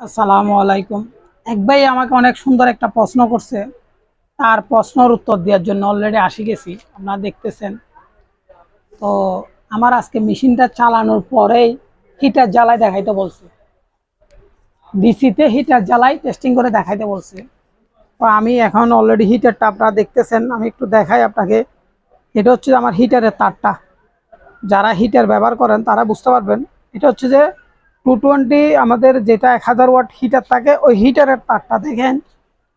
আসসালামু আলাইকুম। এক ভাই আমাকে অনেক সুন্দর একটা প্রশ্ন করছে। তার প্রশ্নের উত্তর দেওয়ার জন্য অলরেডি আসি গেছি, আপনারা দেখতেছেন। তো আমার আজকে মেশিনটা চালানোর পরেই হিটার জ্বালাই দেখাইতে বলছে। ডিসিতে হিটার জ্বালাই টেস্টিং করে দেখাইতে বলছে। তো আমি এখন অলরেডি হিটারটা আপনারা দেখতেছেন, আমি একটু দেখাই আপনাকে। এটা হচ্ছে আমার হিটারের তারটা। যারা হিটার ব্যবহার করেন তারা বুঝতে পারবেন। এটা হচ্ছে যে টু টোয়েন্টি আমাদের যেটা এক হাজার ওয়াট হিটার থাকে, ওই হিটারের তারটা দেখেন।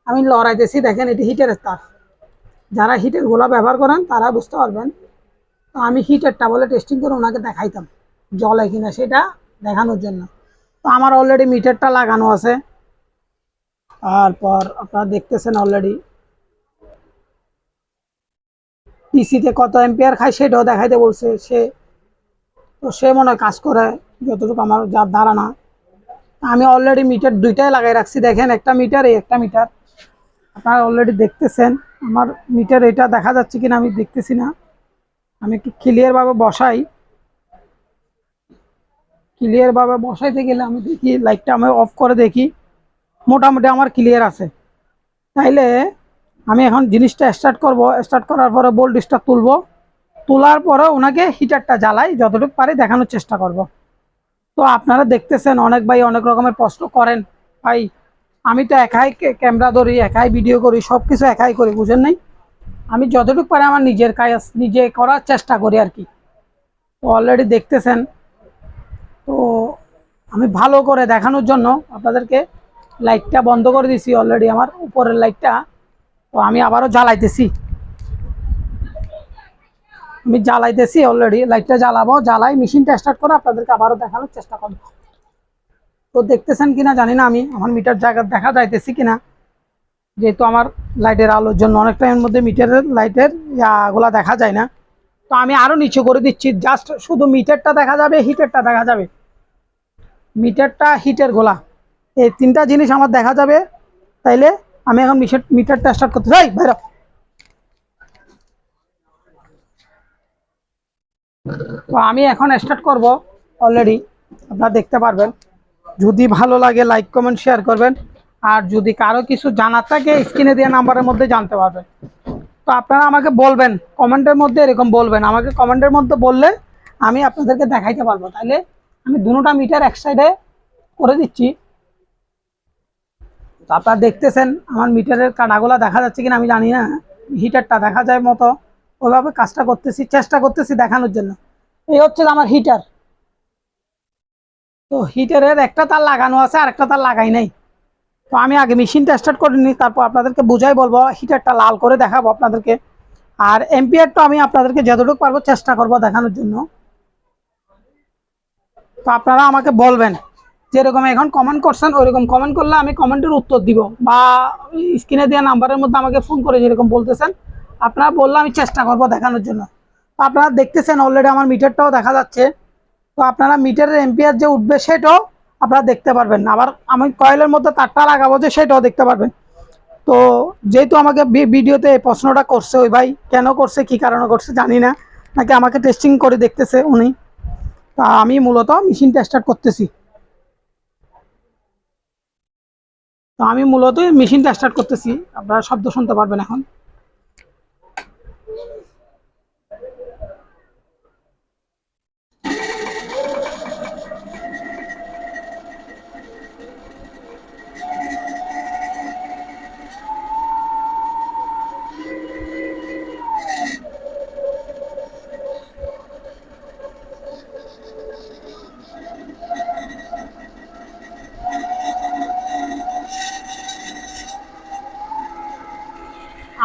আমি লড়াইতেছি, দেখেন এটি হিটারের তার। যারা হিটারগুলো ব্যবহার করেন, তারা বুঝতে পারবেন। তো আমি হিটারটা বলে টেস্টিং করে ওনাকে দেখাইতাম, জলে কিনা সেটা দেখানোর জন্য। তো আমার অলরেডি মিটারটা লাগানো আছে। তারপর আপনারা দেখতেছেন অলরেডি পিসিতে কত এম্পিয়ার খায় সেটাও দেখাইতে বলছে, সে তো সে মনে কাজ করে, যতটুকু আমার যার ধারণা। আমি অলরেডি মিটার দুইটাই লাগাই রাখছি। দেখেন, একটা মিটার এই একটা মিটার আপনারা অলরেডি দেখতেছেন, আমার মিটার এটা দেখা যাচ্ছে কিনা আমি দেখতেছি না। আমি একটু ক্লিয়ারভাবে বসাই। ক্লিয়ারভাবে বসাইতে গেলে আমি দেখি লাইটটা আমি অফ করে দেখি। মোটামুটি আমার ক্লিয়ার আছে। তাইলে আমি এখন জিনিসটা স্টার্ট করব। স্টার্ট করার পরে বোল্ডিসটা তুলবো। তোলার পরে ওনাকে হিটারটা জ্বালাই, যতটুকু পারি দেখানোর চেষ্টা করব। তো আপনারা দেখতেছেন, অনেক ভাই অনেক রকমের প্রশ্ন করেন। ভাই, আমি তো একাই ক্যামেরা ধরি, একাই ভিডিও করি সব কিছু একাই করি, বুঝেন নাই? আমি যতটুকু পারি আমার নিজের কাজ, নিজে করার চেষ্টা করি আর কি। তো অলরেডি দেখতেছেন। তো আমি ভালো করে দেখানোর জন্য আপনাদেরকে লাইটটা বন্ধ করে দিছি অলরেডি আমার, উপরের লাইটটা তো আমি আবারও জ্বালাইতেছি। আমি জ্বালাইতেছি অলরেডি লাইটটা জ্বালাবো, জ্বালাই মেশিনটা স্টার্ট করে আপনাদেরকে আবারও দেখানোর চেষ্টা করব। তো দেখতেছেন কিনা জানি না আমি, আমার মিটার জায়গা দেখা যাইতেছি কিনা। যেহেতু আমার লাইটের আলোর জন্য অনেক টাইমের মধ্যে মিটারের লাইটের ইয়াগুলা দেখা যায় না। তো আমি আরও নিচু করে দিচ্ছি জাস্ট শুধু মিটারটা দেখা যাবে হিটারটা দেখা যাবে। মিটারটা হিটের গোলা। এই তিনটা জিনিস আমার দেখা যাবে, তাইলে আমি এখন মিটার মিটারটা স্টার্ট করতে চাই বাইরে তো আমি এখন স্টার্ট করব অলরেডি আপনারা দেখতে পারবেন। যদি ভালো লাগে লাইক কমেন্ট শেয়ার করবেন। আর যদি কারও কিছু জানার থাকে, স্ক্রিনে দেওয়া নাম্বারের মধ্যে জানতে পারবেন। তো আপনারা আমাকে বলবেন, কমেন্টের মধ্যে এরকম বলবেন। আমাকে কমেন্টের মধ্যে বললে আমি আপনাদেরকে দেখাইতে পারব। তাহলে আমি দুটোটা মিটার এক সাইডে করে দিচ্ছি। তো আপনারা দেখতেছেন, আমার মিটারের কাটাগুলা দেখা যাচ্ছে কিনা আমি জানি না। হিটারটা দেখা যায় মতো। ওইভাবে কাজটা করতেছি, চেষ্টা করতেছি দেখানোর জন্য। এই হচ্ছে আমার হিটার তো হিটারের একটা তার লাগানো আছে, আর একটা তার লাগাই নাই। তো আমি আগে মেশিনটা স্টার্ট করে নিই, তারপর আপনাদেরকে বুঝাই বলব হিটারটা লাল করে দেখাবো আপনাদেরকে। আর এম্পিয়ারটা আমি আপনাদেরকে যতটুকু পারব চেষ্টা করব দেখানোর জন্য। তো আপনারা আমাকে বলবেন, যেরকম এখন কমেন্ট করছেন ওইরকম কমেন্ট করলে আমি কমেন্টের উত্তর দিব, বা স্ক্রিনে দেওয়া নাম্বারের মধ্যে আমাকে ফোন করে যেরকম বলতেছেন। আপনারা বললে আমি চেষ্টা করব দেখানোর জন্য। তো আপনারা দেখতেছেন অলরেডি আমার মিটারটাও দেখা যাচ্ছে। তো আপনারা মিটারের এম্পিয়ার যে উঠবে সেটাও আপনারা দেখতে পারবেন। আবার আমি কয়েলের মধ্যে তারটা লাগাবো যে সেটাও দেখতে পারবেন। তো যেহেতু আমাকে ভিডিওতে এই প্রশ্নটা করছে, ওই ভাই কেন করছে, কি কারণে করছে জানি না। নাকি আমাকে টেস্টিং করে দেখতেছে উনি। তা আমি মূলত মেশিনটা স্টার্ট করতেছি। তো আমি মূলত মেশিনটা স্টার্ট করতেছি। আপনারা শব্দ শুনতে পারবেন এখন।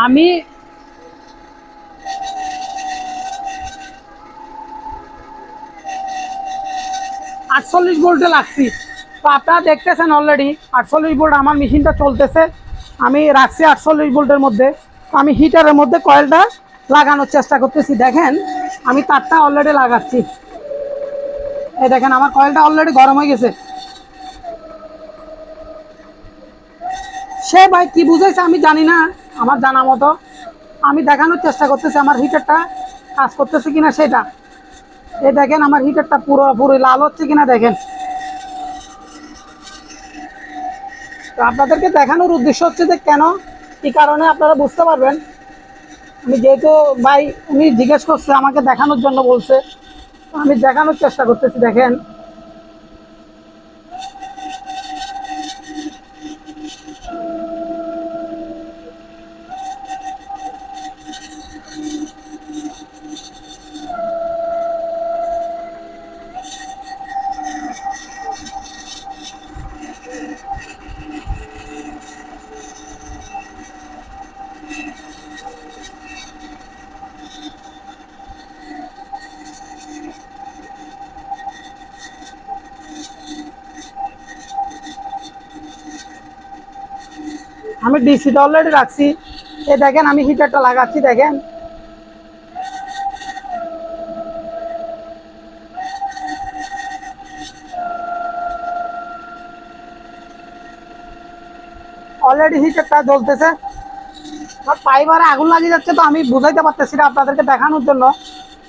আমি আটচল্লিশ ভোল্টে লাগছি তো আপনারা দেখতেছেন অলরেডি আটচল্লিশ ভোল্ট আমার মেশিনটা চলতেছে। আমি রাখছি আটচল্লিশ ভোল্টের মধ্যে। তো আমি হিটারের মধ্যে কয়েলটা লাগানোর চেষ্টা করতেছি। দেখেন, আমি তারটা অলরেডি লাগাচ্ছি। এই দেখেন, আমার কয়েলটা অলরেডি গরম হয়ে গেছে। সে ভাই কি বুঝাইছে আমি জানি না। আমার জানা মতো আমি দেখানোর চেষ্টা করতেছি, আমার হিটারটা কাজ করতেছে কিনা সেটা। এই দেখেন, আমার হিটারটা পুরো পুরো লাল হচ্ছে কিনা দেখেন। তো আপনাদেরকে দেখানোর উদ্দেশ্য হচ্ছে যে কেন, কি কারণে আপনারা বুঝতে পারবেন? আমি যেহেতু ভাই, উনি জিজ্ঞেস করছে, আমাকে দেখানোর জন্য বলছে। আমি দেখানোর চেষ্টা করতেছি, দেখেন। আমি ডিসিটা অলরেডি রাখছি। এই দেখেন, আমি হিটারটা লাগাচ্ছি, দেখেন। অলরেডি হিটারটা জ্বলতেছে। আর পাইবারে আগুন লাগিয়ে যাচ্ছে তো আমি বুঝাইতে পারতেছি না আপনাদেরকে দেখানোর জন্য।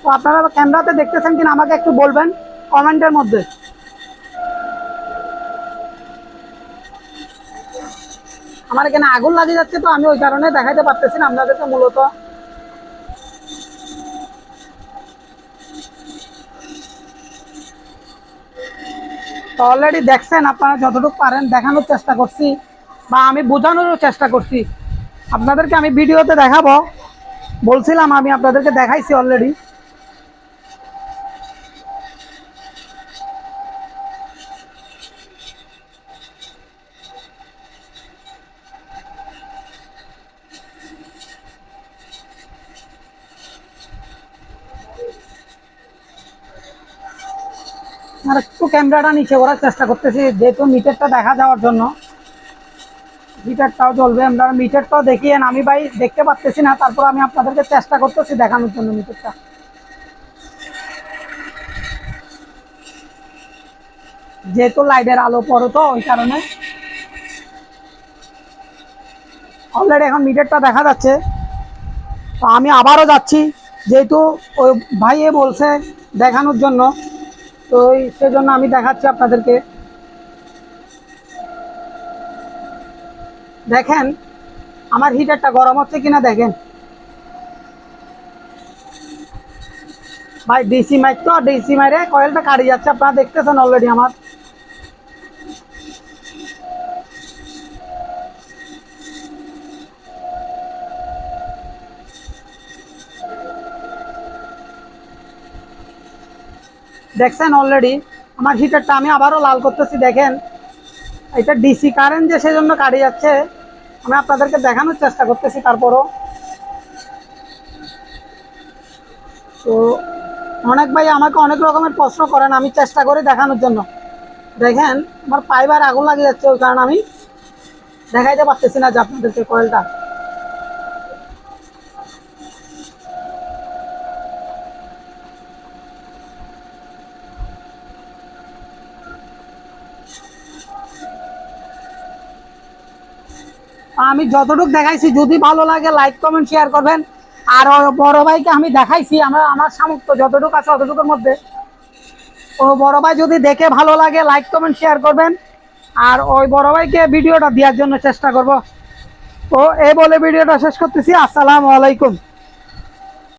তো আপনারা ক্যামেরাতে দেখতেছেন কিনা আমাকে একটু বলবেন, কমেন্টের মধ্যে। আমার এখানে আগুন লাগিয়ে যাচ্ছে তো, আমি ওই কারণে দেখাইতে পারতেছি না, আপনাদেরকে মূলত। তো অলরেডি দেখছেন, আপনারা যতটুকু পারেন, দেখানোর চেষ্টা করছি বা আমি বোঝানোরও চেষ্টা করছি। আপনাদেরকে আমি ভিডিওতে দেখাবো। বলছিলাম, আমি আপনাদেরকে দেখাইছি অলরেডি আর একটু ক্যামেরাটা নিচে করার চেষ্টা করতেছি, যেহেতু মিটারটা দেখা যাওয়ার জন্য। মিটারটাও চলবে আমরা মিটারটাও দেখিয়ে আমি ভাই দেখতে পাচ্তেছি না, তারপর আমি আপনাদেরকে চেষ্টা করতেছি দেখানোর জন্য মিটারটা। যেহেতু লাইটের আলো পড়ো তো, ওই কারণে। অলরেডি এখন মিটারটা দেখা যাচ্ছে। তো আমি আবারও যাচ্ছি, যেহেতু ওই ভাইয়ে বলছে দেখানোর জন্য। তো সেজন্য আমি দেখাচ্ছি আপনাদেরকে। দেখেন, আমার হিটারটা গরম হচ্ছে কিনা দেখেন। ভাই, ডিসি মাইক তো, ডিসি মাইরে কয়েলটা কাটিয়ে যাচ্ছে, আপনারা দেখতেছেন অলরেডি আমার। দেখছেন অলরেডি আমার হিটারটা আমি আবারও লাল করতেছি, দেখেন। এটা ডিসি কারেন্ট যে সেজন্য কাটি যাচ্ছে, আমি আপনাদেরকে দেখানোর চেষ্টা করতেছি তারপরও। তো অনেক ভাই আমাকে অনেক রকমের প্রশ্ন করেন, আমি চেষ্টা করি দেখানোর জন্য। দেখেন, আমার পাইবার আগুন লাগিয়ে যাচ্ছে, ওই কারণে আমি দেখাইতে পারতেছি না যে আপনাদেরকে কয়েলটা আমি যতটুকু দেখাইছি, যদি ভালো লাগে লাইক কমেন্ট শেয়ার করবেন। আর বড় ভাইকে আমি দেখাইছি, আমার আমার সামর্থ্য যতটুকু আছে অতটুকুর মধ্যে। ও বড় ভাই যদি দেখে ভালো লাগে লাইক কমেন্ট শেয়ার করবেন। আর ওই বড় ভাইকে ভিডিওটা দেওয়ার জন্য চেষ্টা করব। তো এই বলে ভিডিওটা শেষ করতেছি। আসসালামু আলাইকুম।